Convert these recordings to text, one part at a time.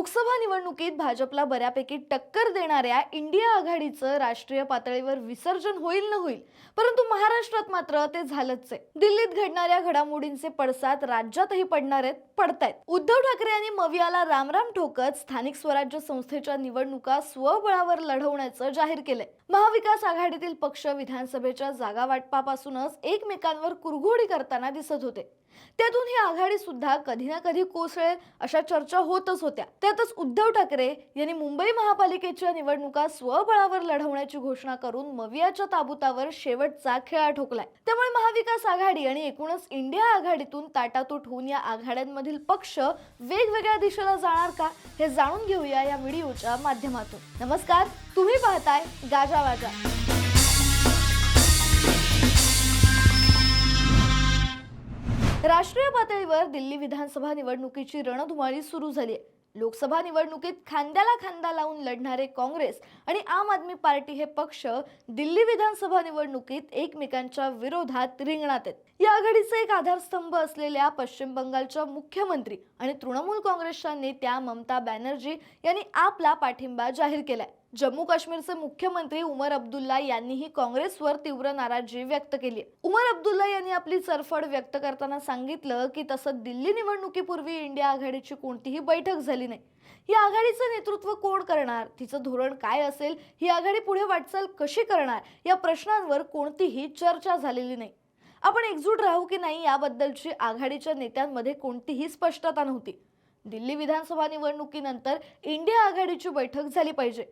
लोकसभा निवडणुकीत भाजपला बऱ्यापैकी टक्कर देणाऱ्या इंडिया आघाडीचं राष्ट्रीय पातळीवर विसर्जन होईल न होईल परंतु महाराष्ट्रात मात्र ते झालंच आहे दिल्लीत घडणाऱ्या घडामोडींचे पडसाद राज्यातही पडणार आहेत पडतायत. उद्धव ठाकरे यांनी मवियाला रामराम ठोकत स्थानिक स्वराज्य संस्थेच्या निवडणुका स्वबळावर लढवण्याचं जाहीर केलंय. महाविकास आघाडीतील पक्ष विधानसभेच्या जागा वाटपापासूनच एकमेकांवर कुरघोडी करताना दिसत होते. त्यातून ही आघाडी सुद्धा कधी ना कधी कोसळेल अशा चर्चा होतच होत्या. त्यातच उद्धव ठाकरे यांनी मुंबई महापालिकेच्या निवडणुका स्वबळावर लढवण्याची घोषणा करून मवियाच्या ताबुतावर शेवटचा खेळा ठोकलाय. त्यामुळे महाविकास आघाडी आणि एकूणच इंडिया आघाडीतून ताटातूट होऊन या आघाड्यांमधील पक्ष वेगवेगळ्या दिशेला जाणार का हे जाणून घेऊया या व्हिडिओच्या माध्यमातून. नमस्कार तुम्ही पाहताय गाजा राष्ट्रीय पातळीवर दिल्ली विधानसभा निवडणुकीची रणधुमाळी सुरू झाली आहे. लोकसभा निवडणुकीत खांद्याला खांदा लावून लढणारे काँग्रेस आणि आम आदमी पार्टी हे पक्ष दिल्ली विधानसभा निवडणुकीत एकमेकांच्या विरोधात रिंगणात आहेत. या आघाडीचा एक आधारस्तंभ असलेल्या पश्चिम बंगालच्या मुख्यमंत्री आणि तृणमूल काँग्रेसच्या नेत्या ममता बॅनर्जी यांनी आपला पाठिंबा जाहीर केलाय. जम्मू काश्मीरचे मुख्यमंत्री उमर अब्दुल्ला यांनीही काँग्रेसवर तीव्र नाराजी व्यक्त केली. उमर अब्दुल्ला यांनी आपली चरफड व्यक्त करताना सांगितलं की तसं दिल्ली निवडणुकीपूर्वी इंडिया आघाडीची कोणतीही बैठक झाली नाही. ही आघाडीचं नेतृत्व कोण करणार? तिचं धोरण काय असेल? ही आघाडी पुढे वाटचाल कशी करणार? या प्रश्नांवर कोणतीही चर्चा झालेली नाही. आपण एकजूट राहू की नाही याबद्दलची आघाडीच्या नेत्यांमध्ये कोणतीही स्पष्टता नव्हती. दिल्ली विधानसभा निवडणुकीनंतर इंडिया आघाडीची बैठक झाली पाहिजे.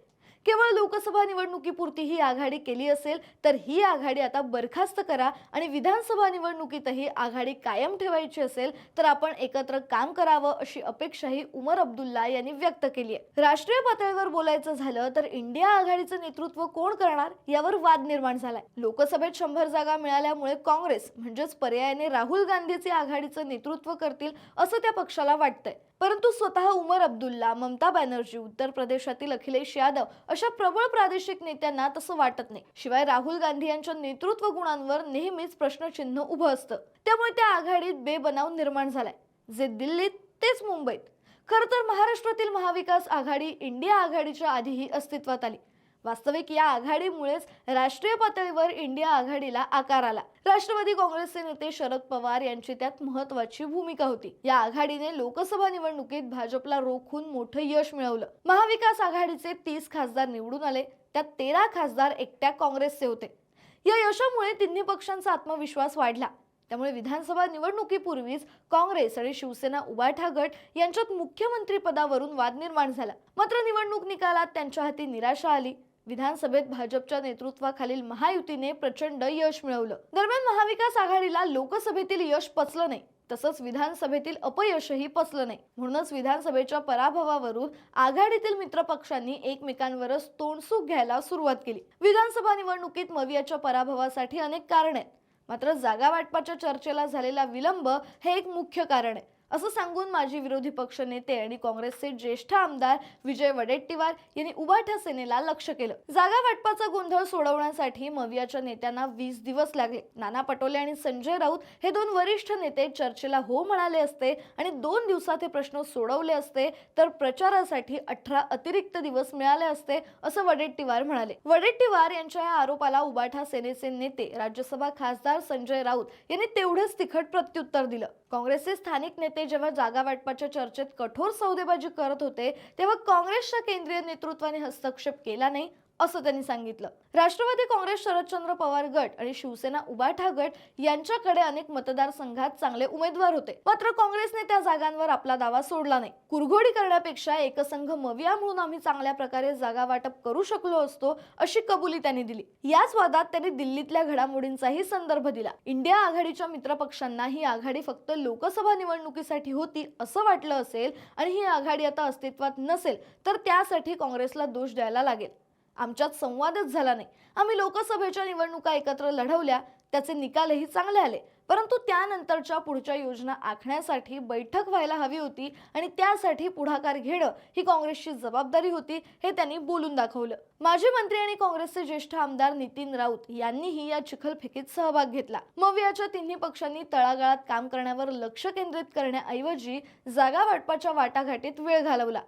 केवळ लोकसभा निवडणुकीपुरती ही आघाडी केली असेल तर ही आघाडी आता बरखास्त करा आणि विधानसभा निवडणुकीतही आघाडी कायम ठेवायची असेल तर आपण एकत्र काम करावं अशी अपेक्षाही उमर अब्दुल्ला यांनी व्यक्त केली आहे. राष्ट्रीय पातळीवर बोलायचं झालं तर इंडिया आघाडीचं नेतृत्व कोण करणार यावर वाद निर्माण झालाय. लोकसभेत शंभर जागा मिळाल्यामुळे काँग्रेस म्हणजेच पर्यायाने राहुल गांधीचे आघाडीचं नेतृत्व करतील असं त्या पक्षाला वाटतंय. परंतु स्वतः उमर अब्दुल्ला ममता बॅनर्जी उत्तर प्रदेशातील अखिलेश यादव अशा प्रबळ प्रादेशिक नेत्यांना तसं वाटत नाही. शिवाय राहुल गांधी यांच्या नेतृत्व गुणांवर नेहमीच प्रश्नचिन्ह उभं असतं. त्यामुळे त्या आघाडीत बेबनाव निर्माण झालाय. जे दिल्लीत तेच मुंबईत. खरं तर महाराष्ट्रातील महाविकास आघाडी इंडिया आघाडीच्या आधीही अस्तित्वात आली. वास्तविक या आघाडीमुळेच राष्ट्रीय पातळीवर इंडिया आघाडीला आकार आला. राष्ट्रवादी काँग्रेसचे नेते शरद पवार यांची त्यात महत्वाची भूमिका होती. या आघाडीने लोकसभा निवडणुकीत भाजपला रोखून मोठं यश मिळवलं. महाविकास आघाडीचे तीस खासदार निवडून आले. त्यात तेरा खासदार एकट्या काँग्रेसचे होते. या यशामुळे तिन्ही पक्षांचा आत्मविश्वास वाढला. त्यामुळे विधानसभा निवडणुकीपूर्वीच काँग्रेस आणि शिवसेना उबाठा गट यांच्यात मुख्यमंत्रीपदावरून वाद निर्माण झाला. मात्र निवडणूक निकालात त्यांच्या हाती निराशा आली. विधानसभेत भाजपच्या नेतृत्वाखालील महायुतीने प्रचंड यश मिळवलं. दरम्यान महाविकास आघाडीला लोकसभेतील यश पचलं नाही. तसंच विधानसभेतील अपयशही पचलं नाही. म्हणूनच विधानसभेच्या पराभवावरून आघाडीतील मित्रपक्षांनी एकमेकांवरच तोंडसूक घ्यायला सुरुवात केली. विधानसभा निवडणुकीत मवियाच्या पराभवासाठी अनेक कारण आहेत. मात्र जागा वाटपाच्या चर्चेला झालेला विलंब हे एक मुख्य कारण आहे. असं सांगून माजी विरोधी पक्ष नेते आणि काँग्रेसचे ज्येष्ठ आमदार विजय वडेट्टीवार यांनी उभाठ्या सेनेला लक्ष केलं. जागा वाटपाचा गोंधळ सोडवण्यासाठी मवियाच्या नेत्यांना वीस दिवस लागले. नाना पटोले आणि संजय राऊत हे दोन वरिष्ठ नेते चर्चेला हो म्हणाले असते आणि दोन दिवसात हे प्रश्न सोडवले असते तर प्रचारासाठी अठरा अतिरिक्त दिवस मिळाले असते असं वडेट्टीवार म्हणाले. वडेट्टीवार यांच्या या आरोपाला उबाठा सेनेचे नेते राज्यसभा खासदार संजय राऊत यांनी तेवढंच तिखट प्रत्युत्तर दिलं. काँग्रेसचे स्थानिक नेते जेव्हा जागा वाटपाच्या चर्चेत कठोर सौदेबाजी करत होते तेव्हा काँग्रेसच्या केंद्रीय नेतृत्वाने हस्तक्षेप केला नाही. असं त्यांनी सांगितलं. राष्ट्रवादी काँग्रेस शरदचंद्र पवार गट आणि शिवसेना उबाठा गट यांच्याकडे अनेक मतदारसंघात चांगले उमेदवार होते. मात्र काँग्रेसने त्या जागांवर आपला दावा सोडला नाही. कुरघोडी करण्यापेक्षा एकसंघ मविया म्हणून आम्ही चांगल्या प्रकारे जागा वाटप करू शकलो असतो अशी कबुली त्यांनी दिली. याच वादात त्यांनी दिल्लीतल्या घडामोडींचाही संदर्भ दिला. इंडिया आघाडीच्या मित्रपक्षांना ही आघाडी फक्त लोकसभा निवडणुकीसाठी होती असं वाटलं असेल आणि ही आघाडी आता अस्तित्वात नसेल तर त्यासाठी काँग्रेसला दोष द्यायला लागेल. आमच्यात संवादच झाला नाही. आम्ही लोकसभेच्या निवडणुका एकत्र लढवल्या त्याचे निकालही चांगले आले. परंतु त्यानंतरच्या पुढच्या योजना आखण्यासाठी बैठक व्हायला हवी होती आणि त्यासाठी पुढाकार घेणं ही काँग्रेसची जबाबदारी होती हे त्यांनी बोलून दाखवलं. माजी मंत्री आणि काँग्रेसचे ज्येष्ठ आमदार नितीन राऊत यांनीही या चिखलफेकीत सहभाग घेतला. मव्याच्या तिन्ही पक्षांनी तळागाळात काम करण्यावर लक्ष केंद्रित करण्याऐवजी जागा वाटपाच्या वाटाघाटीत वेळ घालवला.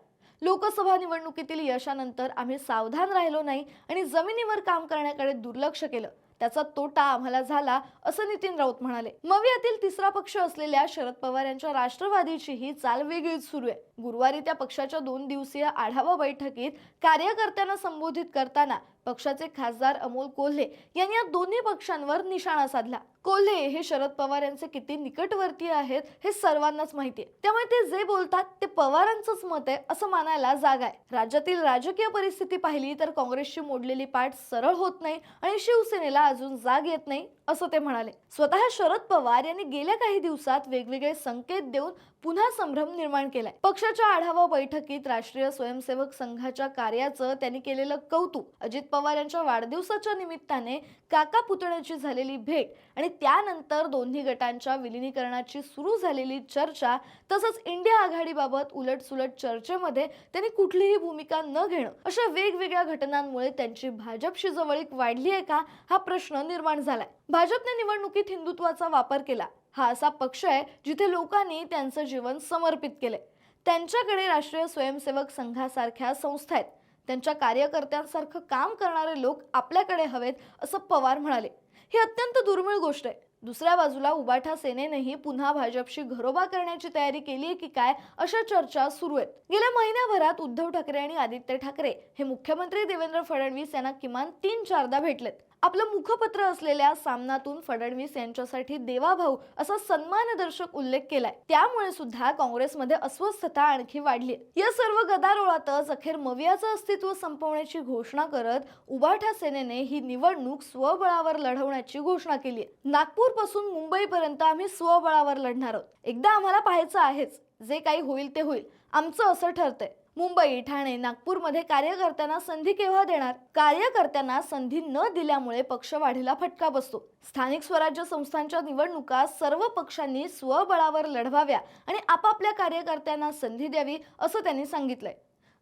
लोकसभा निवडणुकीतील यशानंतर आम्ही सावधान राहिलो नाही आणि जमिनीवर काम करण्याकडे दुर्लक्ष केलं. त्याचा तोटा आम्हाला झाला असं नितीन राऊत म्हणाले. मवियातील तिसरा पक्ष असलेल्या शरद पवार यांच्या राष्ट्रवादीची ही चाल वेगळीच सुरू आहे. गुरुवारी त्या पक्षाच्या दोन दिवसीय आढावा बैठकीत कार्यकर्त्यांना संबोधित करताना पक्षाचे खासदार अमोल कोल्हे यांनी या दोन्ही पक्षांवर निशाणा साधला. कोल्हे हे शरद पवार यांचे किती निकटवर्ती आहेत हे सर्वांनाच माहिती आहे. त्यामुळे ते जे बोलतात ते पवारांचंच मत आहे असं मानायला जागा आहे. राज्यातील राजकीय परिस्थिती पाहिली तर काँग्रेसची मोडलेली पाठ सरळ होत नाही आणि शिवसेनेला अजून जाग येत नाही असं ते म्हणाले. स्वतः शरद पवार यांनी गेल्या काही दिवसात वेगवेगळे संकेत देऊन पुन्हा संभ्रम निर्माण केलाय. पक्षाच्या आढावा बैठकीत राष्ट्रीय स्वयंसेवक संघाच्या कार्याचं त्यांनी केलेलं कौतुक. अजित पवार यांच्या वाढदिवसाच्या निमित्ताने काका पुतण्याची झालेली भेट आणि त्यानंतर दोन्ही गटांच्या विलिनीकरणाची सुरू झालेली चर्चा तसंच इंडिया आघाडीबाबत उलटसुलट चर्चेमध्ये त्यांनी कुठलीही भूमिका न घेणं अशा वेगवेगळ्या घटनांमुळे त्यांची भाजपशी जवळीक वाढली आहे का हा प्रश्न निर्माण झालाय. भाजपने निवडणुकीत हिंदुत्वाचा वापर केला. हा असा पक्ष आहे जिथे लोकांनी त्यांचं जीवन समर्पित केलंय. त्यांच्याकडे राष्ट्रीय स्वयंसेवक संघासारख्या संस्था आहेत. त्यांच्या कार्यकर्त्यांसारखं काम करणारे लोक आपल्याकडे हवेत असं पवार म्हणाले. ही अत्यंत दुर्मिळ गोष्ट आहे. दुसऱ्या बाजूला उबाठा सेनेनेही पुन्हा भाजपशी घरोबा करण्याची तयारी केली आहे की काय अशा चर्चा सुरू आहेत. गेल्या महिन्याभरात उद्धव ठाकरे आणि आदित्य ठाकरे हे मुख्यमंत्री देवेंद्र फडणवीस यांना किमान तीन चारदा भेटलेत. आपलं मुखपत्र असलेल्या सामनातून फडणवीस यांच्यासाठी देवाभाऊ असा सन्मानदर्शक उल्लेख केलाय. त्यामुळे सुद्धा काँग्रेसमध्ये अस्वस्थता आणखी वाढली या सर्व गदारोळातच अखेर मवियाचं अस्तित्व संपवण्याची घोषणा करत उबाठा सेनेने ही निवडणूक स्वबळावर लढवण्याची घोषणा केली नागपूरपासून मुंबईपर्यंत आम्ही स्वबळावर लढणार आहोत. एकदा आम्हाला पाहायचं आहेच. जे काही होईल ते होईल. आमचं असं ठरतंय. मुंबई ठाणे नागपूरमध्ये कार्यकर्त्यांना संधी केव्हा देणार? कार्यकर्त्यांना संधी न दिल्यामुळे पक्ष वाढीला फटका बसतो. स्थानिक स्वराज्य संस्थांच्या निवडणुका सर्व पक्षांनी स्वबळावर लढवाव्या आणि आपापल्या कार्यकर्त्यांना संधी द्यावी असं त्यांनी सांगितलंय.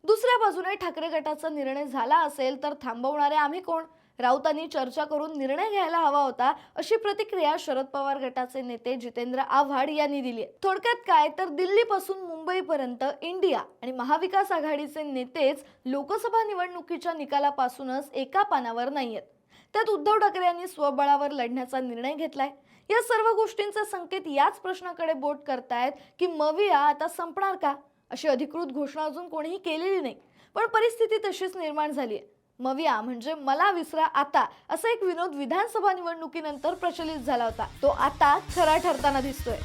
दुसऱ्या बाजूने ठाकरे गटाचा निर्णय झाला असेल तर थांबवणारे आम्ही कोण? राऊतांनी चर्चा करून निर्णय घ्यायला हवा होता अशी प्रतिक्रिया शरद पवार गटाचे नेते जितेंद्र आव्हाड यांनी दिली आहे. थोडक्यात काय? तर दिल्लीपासून मुंबईपर्यंत इंडिया आणि महाविकास आघाडीचे नेतेच लोकसभा निवडणुकीच्या निकालापासूनच एका पानावर नाहीयेत त्यात उद्धव ठाकरे यांनी स्वबळावर लढण्याचा निर्णय घेतलाय. या सर्व गोष्टींचा संकेत याच प्रश्नाकडे बोट करतायत की मविया आता संपणार का? अशी अधिकृत घोषणा अजून कोणीही केलेली नाही. पण परिस्थिती तशीच निर्माण झाली आहे. मविया म्हणजे मला विसरा आता असा एक विनोद विधानसभा निवडणुकीनंतर प्रचलित झाला होता. तो आता खरा ठरताना दिसतोय.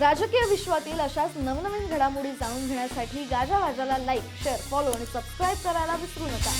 राजकीय विश्वातील अशाच नवनवीन घडामोडी जाणून घेण्यासाठी गाजा वाजाला लाईक शेअर फॉलो आणि सबस्क्राईब करायला विसरू नका.